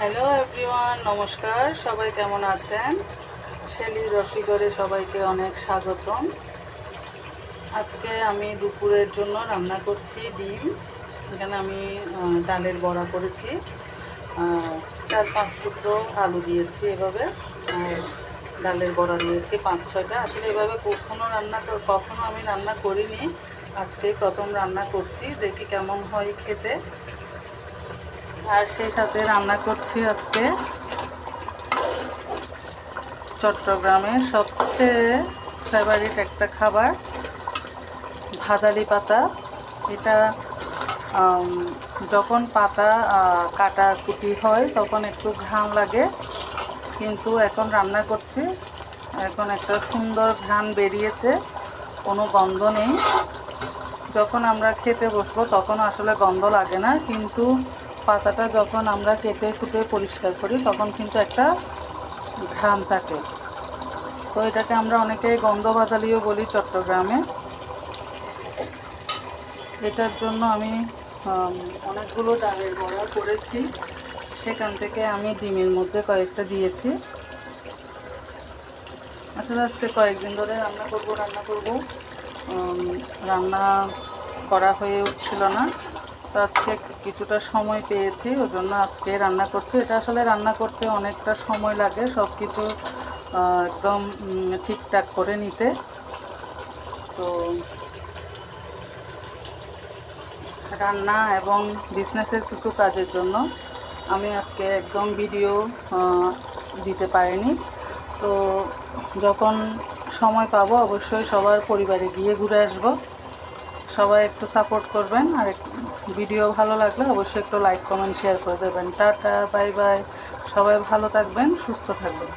Hello everyone নমস্কার। সবাই কেমন আছেন? শেলি রসিগরে সবাইকে অনেক স্বাগতম। আজকে আমি দুপুরের জন্য রান্না করছি ডিম। এখানে আমি ডালের বড়া করেছি। চার পাঁচ টুকরো আলু দিয়েছি এভাবে ডালের বড়া দিয়েছি পাঁচ ছয়টা। আসলে এভাবে কখনো রান্না কখনো আমি রান্না করিনি। আজকে প্রথম রান্না করছি। দেখি কেমন হয় খেতে। আর সেই সাথে রান্না করছি আজকে চট্টগ্রামের সবচেয়ে ফেভারিট একটা খাবার, ভাদালি পাতা। এটা যখন পাতা কাটা কুটি হয়, তখন একটু ঘ্রাণ লাগে। কিন্তু এখন রান্না করছি, এখন একটা সুন্দর ঘ্রাণ বেরিয়েছে, কোনো গন্ধ নেই। যখন আমরা খেতে বসবো, তখন আসলে গন্ধ লাগে না, কিন্তু পাতাটা যখন আমরা কেটে কুটে পরিষ্কার করি, তখন কিন্তু একটা ঘ্রাণ থাকে। তো এটাকে আমরা অনেকেই গন্ধ বাদালিও বলি চট্টগ্রামে। এটার জন্য আমি অনেকগুলো ডালের বড়া করেছি। সেখান থেকে আমি ডিমের মধ্যে কয়েকটা দিয়েছি। আসলে আজকে কয়েকদিন ধরে রান্না করব রান্না করব। রান্না করা হয়ে উঠছিল না। আজকে কিছুটা সময় পেয়েছি ওই জন্য আজকে রান্না করছি। এটা আসলে রান্না করতে অনেকটা সময় লাগে সব কিছু একদম ঠিকঠাক করে নিতে। তো রান্না এবং বিজনেসের কিছু কাজের জন্য আমি আজকে একদম ভিডিও দিতে পারিনি। তো যখন সময় পাবো, অবশ্যই সবার পরিবারে গিয়ে ঘুরে আসব। সবাই একটু সাপোর্ট করবেন আর ভিডিও ভালো লাগলে অবশ্যই একটু লাইক কমেন্ট শেয়ার করে দেবেন। টাটা বাই বাই সবাই ভালো থাকবেন, সুস্থ থাকবেন।